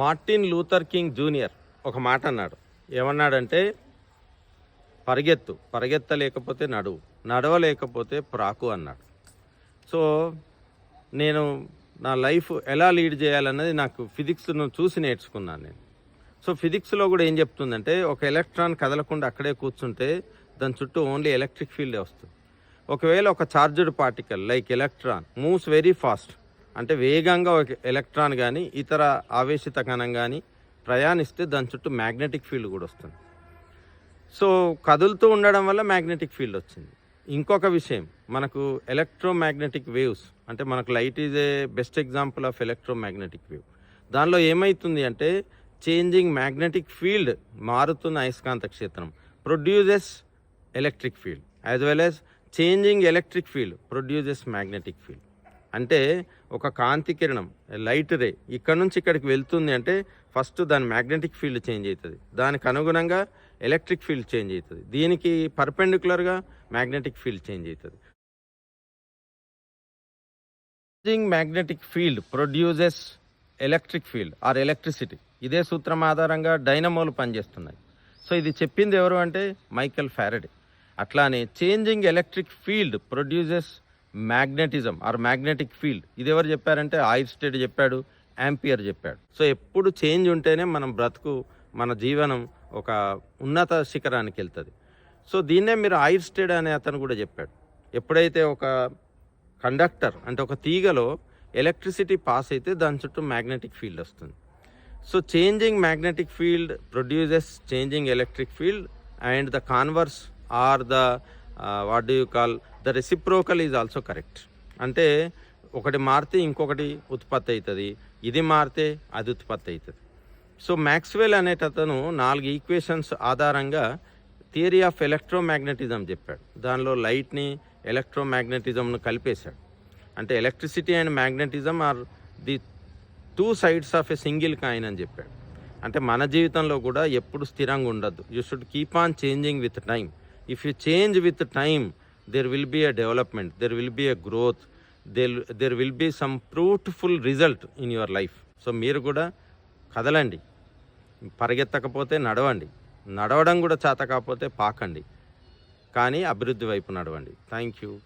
Martin Luther king junior ఒక మాట అన్నాడు. ఏమన్నాడంటే పరిగెత్తు పరిగెత్తలేకపోతే నడువు నడవలేకపోతే ప్రాకు అన్నాడు. సో నేను నా లైఫ్ ఎలా లీడ్ చేయాలన్నది నాకు ఫిజిక్స్ను చూసి నేర్చుకున్నాను నేను. సో ఫిజిక్స్లో కూడా ఏం చెప్తుందంటే ఒక ఎలక్ట్రాన్ కదలకుండా అక్కడే కూర్చుంటే దాని చుట్టూ ఓన్లీ ఎలక్ట్రిక్ ఫీల్డే వస్తుంది. ఒకవేళ ఒక charged particle like electron moves very fast. అంటే వేగంగా ఒక ఎలక్ట్రాన్ కానీ ఇతర ఆవేశిత కణం కానీ ప్రయాణిస్తే దాని చుట్టూ మ్యాగ్నెటిక్ ఫీల్డ్ కూడా వస్తుంది. సో కదులుతూ ఉండడం వల్ల మ్యాగ్నెటిక్ ఫీల్డ్ వచ్చింది. ఇంకొక విషయం మనకు ఎలక్ట్రోమాగ్నెటిక్ వేవ్స్ అంటే మనకు light is a best example of electromagnetic wave. దానిలో ఏమవుతుంది అంటే చేంజింగ్ మ్యాగ్నెటిక్ ఫీల్డ్ మారుతున్న అయస్కాంత క్షేత్రం produces electric field as well as changing electric field produces magnetic field. అంటే ఒక కాంతి కిరణం లైట్ రే ఇక్కడ నుంచి ఇక్కడికి వెళ్తుంది అంటే ఫస్ట్ దాని మ్యాగ్నెటిక్ ఫీల్డ్ చేంజ్ అవుతుంది. దానికి అనుగుణంగా ఎలక్ట్రిక్ ఫీల్డ్ చేంజ్ అవుతుంది. దీనికి పర్పెండిక్యులర్గా మ్యాగ్నెటిక్ ఫీల్డ్ చేంజ్ అవుతుంది. Changing magnetic field produces electric field or electricity. ఇదే సూత్రం ఆధారంగా డైనమోలు పనిచేస్తున్నాయి. సో ఇది చెప్పింది ఎవరు అంటే మైకెల్ ఫ్యారడే. అట్లానే changing electric field produces magnetism or magnetic field. ఇది ఎవరు చెప్పారంటే స్టేట్ చెప్పాడు యాంపియర్ చెప్పాడు. సో ఎప్పుడు చేంజ్ ఉంటేనే మనం బ్రతుకు మన జీవనం ఒక ఉన్నత శిఖరానికి వెళ్తుంది. సో దీన్నే మీరు ఆయిర్స్టేడ్ అనే అతను కూడా చెప్పాడు. ఎప్పుడైతే ఒక కండక్టర్ అంటే ఒక తీగలో ఎలక్ట్రిసిటీ పాస్ అయితే దాని చుట్టూ మ్యాగ్నెటిక్ ఫీల్డ్ వస్తుంది. So changing magnetic field produces changing electric field and the converse or the what do you call the reciprocal is also correct. అంటే ఒకటి మారితే ఇంకొకటి ఉత్పత్తి అవుతుంది ఇది మారితే అది ఉత్పత్తి అవుతుంది. సో మ్యాక్స్వెల్ అనేటతను నాలుగు ఈక్వేషన్స్ ఆధారంగా థియరీ ఆఫ్ ఎలక్ట్రోమాగ్నెటిజం చెప్పాడు. దానిలో లైట్ని ఎలక్ట్రోమాగ్నెటిజంను కలిపేశాడు. అంటే electricity and magnetism are the two sides of a single coin అని చెప్పాడు. అంటే మన జీవితంలో కూడా ఎప్పుడు స్థిరంగా ఉండద్దు. You should keep on changing with time if you change with time there will be a development there will be a growth there there will be some fruitful result in your life so మీరు కూడా కదలండి. పరిగెత్తకపోతే నడవండి. నడవడం కూడా చేత కాకపోతే పాకండి. కానీ అభివృద్ధి వైపు నడవండి. Thank you